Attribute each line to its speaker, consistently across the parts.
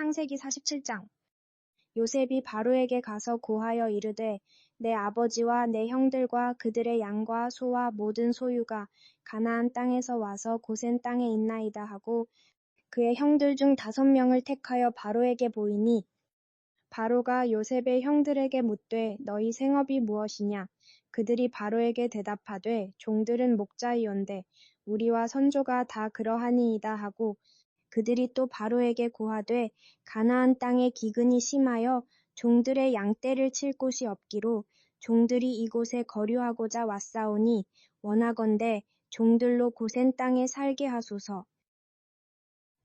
Speaker 1: 창세기 47장. 요셉이 바로에게 가서 고하여 이르되 내 아버지와 내 형들과 그들의 양과 소와 모든 소유가 가나안 땅에서 와서 고센 땅에 있나이다 하고 그의 형들 중 다섯 명을 택하여 바로에게 보이니 바로가 요셉의 형들에게 묻되 너희 생업이 무엇이냐? 그들이 바로에게 대답하되 종들은 목자이온데 우리와 선조가 다 그러하니이다 하고 그들이 또 바로에게 고하되 가나안 땅에 기근이 심하여 종들의 양떼를 칠 곳이 없기로 종들이 이곳에 거류하고자 왔사오니 원하건대 종들로 고센 땅에 살게 하소서.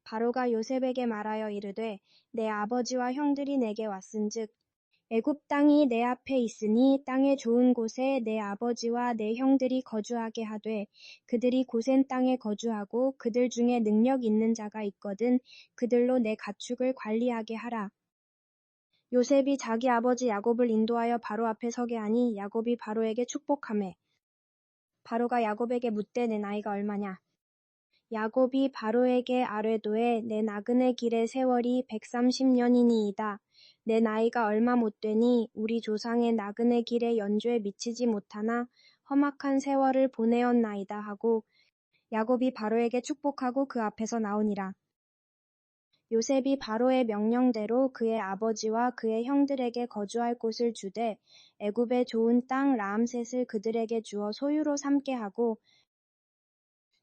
Speaker 1: 바로가 요셉에게 말하여 이르되 내 아버지와 형들이 내게 왔은즉 애굽 땅이 내 앞에 있으니 땅의 좋은 곳에 내 아버지와 내 형들이 거주하게 하되 그들이 고센 땅에 거주하고 그들 중에 능력 있는 자가 있거든 그들로 내 가축을 관리하게 하라. 요셉이 자기 아버지 야곱을 인도하여 바로 앞에 서게 하니 야곱이 바로에게 축복하매 바로가 야곱에게 묻되 내 나이가 얼마냐 야곱이 바로에게 아뢰도에 내 나그네 길의 세월이 백삼십 년이니이다. 내 나이가 얼마 못 되니 우리 조상의 나그네 길의 연주에 미치지 못하나 험악한 세월을 보내었나이다 하고 야곱이 바로에게 축복하고 그 앞에서 나오니라. 요셉이 바로의 명령대로 그의 아버지와 그의 형들에게 거주할 곳을 주되 애굽의 좋은 땅 라암셋을 그들에게 주어 소유로 삼게 하고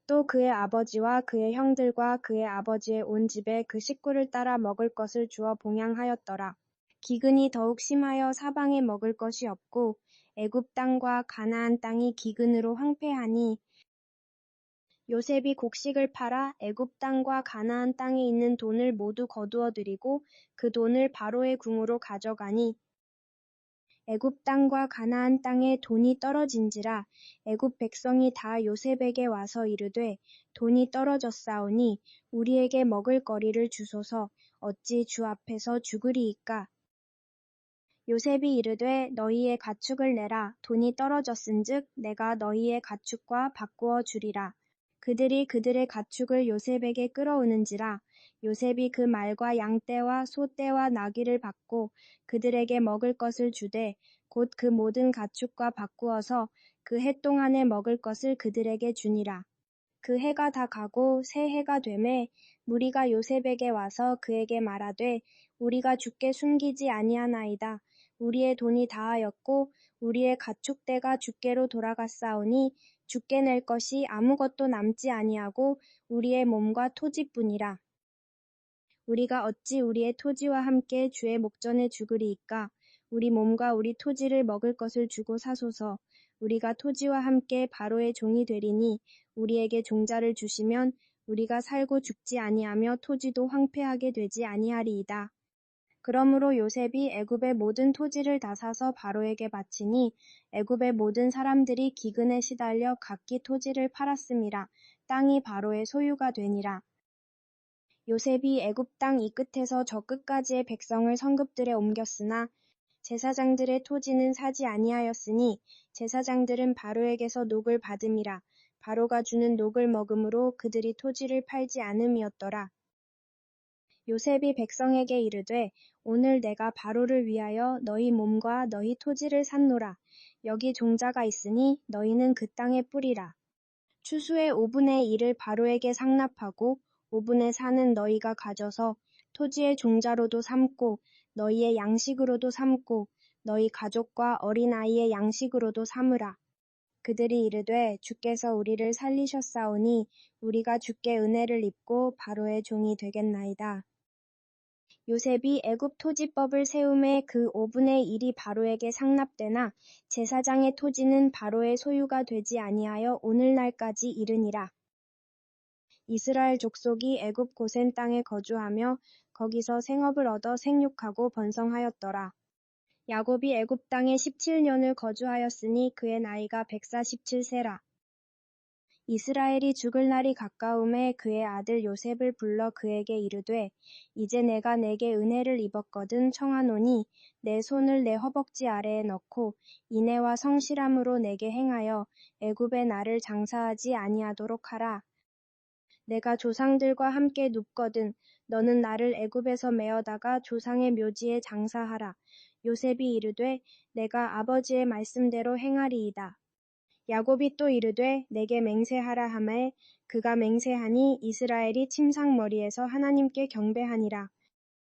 Speaker 1: 또 그의 아버지와 그의 형들과 그의 아버지의 온 집에 그 식구를 따라 먹을 것을 주어 봉양하였더라. 기근이 더욱 심하여 사방에 먹을 것이 없고 애굽 땅과 가나안 땅이 기근으로 황폐하니 요셉이 곡식을 팔아 애굽 땅과 가나안 땅에 있는 돈을 모두 거두어 들이고 그 돈을 바로의 궁으로 가져가니 애굽 땅과 가나안 땅에 돈이 떨어진지라 애굽 백성이 다 요셉에게 와서 이르되 돈이 떨어졌사오니 우리에게 먹을 거리를 주소서. 어찌 주 앞에서 죽으리이까 요셉이 이르되 너희의 가축을 내라 돈이 떨어졌은즉 내가 너희의 가축과 바꾸어 주리라. 그들이 그들의 가축을 요셉에게 끌어오는지라 요셉이 그 말과 양떼와 소떼와 나귀를 받고 그들에게 먹을 것을 주되 곧 그 모든 가축과 바꾸어서 그 해 동안에 먹을 것을 그들에게 주니라. 그 해가 다 가고 새 해가 되매 무리가 요셉에게 와서 그에게 말하되 우리가 죽게 숨기지 아니하나이다. 우리의 돈이 다하였고 우리의 가축대가 주께로 돌아갔사오니 주께 낼 것이 아무것도 남지 아니하고 우리의 몸과 토지뿐이라. 우리가 어찌 우리의 토지와 함께 주의 목전에 죽으리이까? 우리 몸과 우리 토지를 먹을 것을 주고 사소서. 우리가 토지와 함께 바로의 종이 되리니 우리에게 종자를 주시면 우리가 살고 죽지 아니하며 토지도 황폐하게 되지 아니하리이다. 그러므로 요셉이 애굽의 모든 토지를 다 사서 바로에게 바치니 애굽의 모든 사람들이 기근에 시달려 각기 토지를 팔았음이라 땅이 바로의 소유가 되니라. 요셉이 애굽 땅 이 끝에서 저 끝까지의 백성을 성급들에 옮겼으나 제사장들의 토지는 사지 아니하였으니 제사장들은 바로에게서 녹을 받음이라 바로가 주는 녹을 먹음으로 그들이 토지를 팔지 않음이었더라. 요셉이 백성에게 이르되 오늘 내가 바로를 위하여 너희 몸과 너희 토지를 샀노라. 여기 종자가 있으니 너희는 그 땅에 뿌리라. 추수의 5분의 1을 바로에게 상납하고 5분의 4는 너희가 가져서 토지의 종자로도 삼고 너희의 양식으로도 삼고 너희 가족과 어린아이의 양식으로도 삼으라. 그들이 이르되 주께서 우리를 살리셨사오니 우리가 주께 은혜를 입고 바로의 종이 되겠나이다. 요셉이 애굽 토지법을 세움에 그 5분의 1이 바로에게 상납되나 제사장의 토지는 바로의 소유가 되지 아니하여 오늘날까지 이르니라. 이스라엘 족속이 애굽 고센 땅에 거주하며 거기서 생업을 얻어 생육하고 번성하였더라. 야곱이 애굽 땅에 17년을 거주하였으니 그의 나이가 147세라. 이스라엘이 죽을 날이 가까움에 그의 아들 요셉을 불러 그에게 이르되 이제 내가 내게 은혜를 입었거든 청하노니 내 손을 내 허벅지 아래에 넣고 인애와 성실함으로 내게 행하여 애굽의 나를 장사하지 아니하도록 하라. 내가 조상들과 함께 눕거든 너는 나를 애굽에서 메어다가 조상의 묘지에 장사하라. 요셉이 이르되 내가 아버지의 말씀대로 행하리이다. 야곱이 또 이르되 내게 맹세하라 하매 그가 맹세하니 이스라엘이 침상머리에서 하나님께 경배하니라.